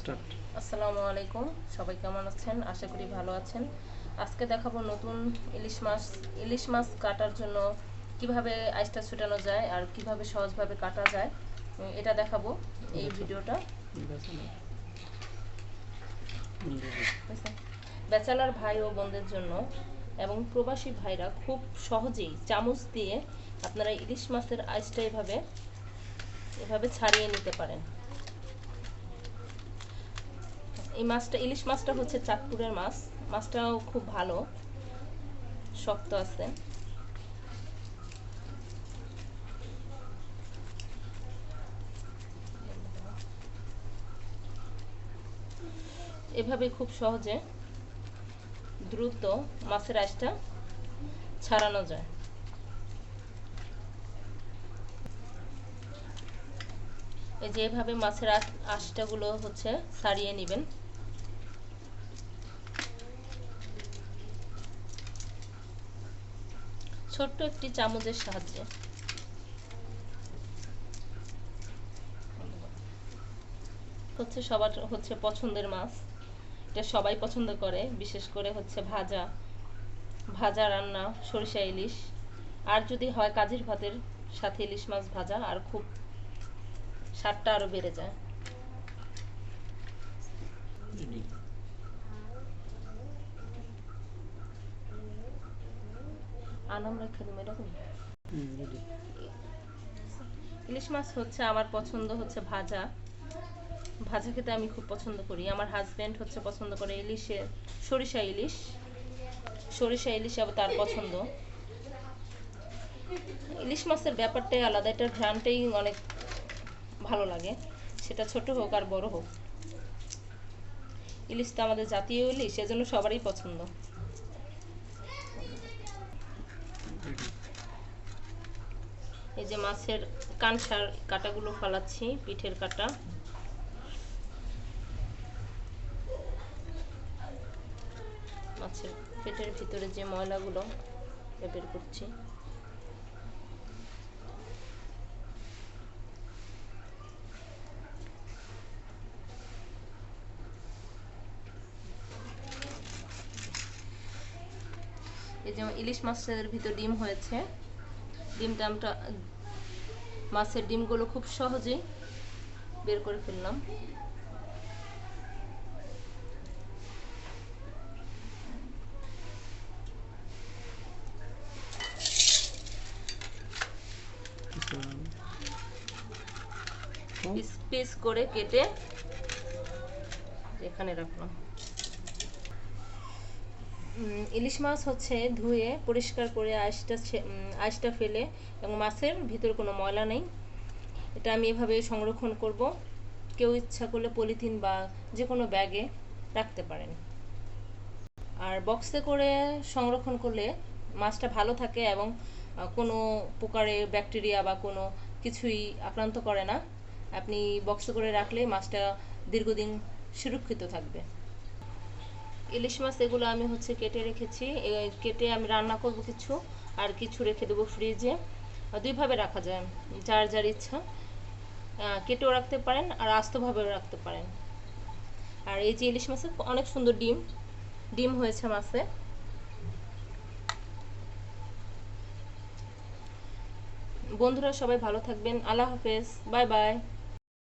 Start. আসসালামু আলাইকুম সবাই কেমন আছেন? আশা করি ভালো আছেন। আজকে দেখাবো নতুন ইলিশ মাছ। ইলিশ মাছ কাটার জন্য কীভাবে আইসটা ছুটানো যায় আর কীভাবে সহজভাবে কাটা যায় এটা দেখাবো এই ভিডিওটা। ব্যাচেলার ভাই ও বোনদের জন্য এবং প্রবাসী ভাইরা খুব সহজেই চামচ দিয়ে আপনারা ইলিশ মাছের আইসটা এভাবে এভাবে ছাড়িয়ে নিতে পারেন। এই মাছটা, ইলিশ মাছটা হচ্ছে চাঁদপুরের মাছ। মাছটাও খুব ভালো। শক্ত আছে। এভাবে খুব সহজে দ্রুত মাছের আঁশটা ছাড়ানো যায়। এই যে এভাবে মাছের আঁশটাগুলো হচ্ছে ছাড়িয়ে নেবেন। ছোট্ট একটি চামচের সাহায্যে। হচ্ছে সবার হচ্ছে পছন্দের মাছ। এটা সবাই পছন্দ করে, বিশেষ করে হচ্ছে ভাজা ভাজা রান্না, সরিষা ইলিশ। আর যদি হয় কাজির ভাতের সাথে ইলিশ মাছ ভাজা, আর খুব স্বাদটা আরও বেড়ে যায়। আনাম রেখে এরকম ইলিশ মাছ হচ্ছে আমার পছন্দ হচ্ছে ভাজা। ভাজা খেতে আমি খুব পছন্দ করি। আমার হাজবেন্ড হচ্ছে পছন্দ করে ইলিশে সরিষা ইলিশ। সরিষা ইলিশ আবার তার পছন্দ। ইলিশ মাছের ব্যাপারটাই আলাদা এটার ঘ্রাণটাই অনেক ভালো লাগে। সেটা ছোট হোক আর বড় হোক। ইলিশ তো আমাদের জাতীয় ইলিশ সেজন্য সবারই পছন্দ। এই যে মাছের কানসার কাটাগুলো ফালাচ্ছি, পিঠের কাটা। মাছের পেটের ভিতরে যে ময়লাগুলো বের করছি। এই যে ইলিশ মাছের ভিতর ডিম হয়েছে। ডিমটা আমরা মাছের ডিমগুলো খুব সহজেই বের করে ফেললাম। পিস পিস করে কেটে এখানে রাখলাম। ইলিশ মাছ হচ্ছে ধুয়ে পরিষ্কার করে আঁশটা আঁশটা ফেলে এবং মাছের ভিতরে কোনো ময়লা নেই। এটা আমি এভাবে সংরক্ষণ করব। কেউ ইচ্ছা করলে পলিথিন বা যে কোনো ব্যাগে রাখতে পারেন। আর বক্সে করে সংরক্ষণ করলে মাছটা ভালো থাকে এবং কোনো প্রকারে ব্যাকটেরিয়া বা কোনো কিছুই আক্রান্ত করে না। আপনি বক্সে করে রাখলে মাছটা দীর্ঘদিন সুরক্ষিত থাকবে। ইলিশ মাছ এগুলো আমি হচ্ছে কেটে রেখেছি। কেটে আমি রান্না করব কিছু, আর কিছু রেখে দেবো ফ্রিজে দুইভাবে রাখা যায়, যার যার ইচ্ছা। কেটেও রাখতে পারেন, আর আস্তভাবেও রাখতে পারেন। আর এই যে ইলিশ মাছের অনেক সুন্দর ডিম ডিম হয়েছে মাছে। বন্ধুরা সবাই ভালো থাকবেন। আল্লাহ হাফেজ। Bye bye.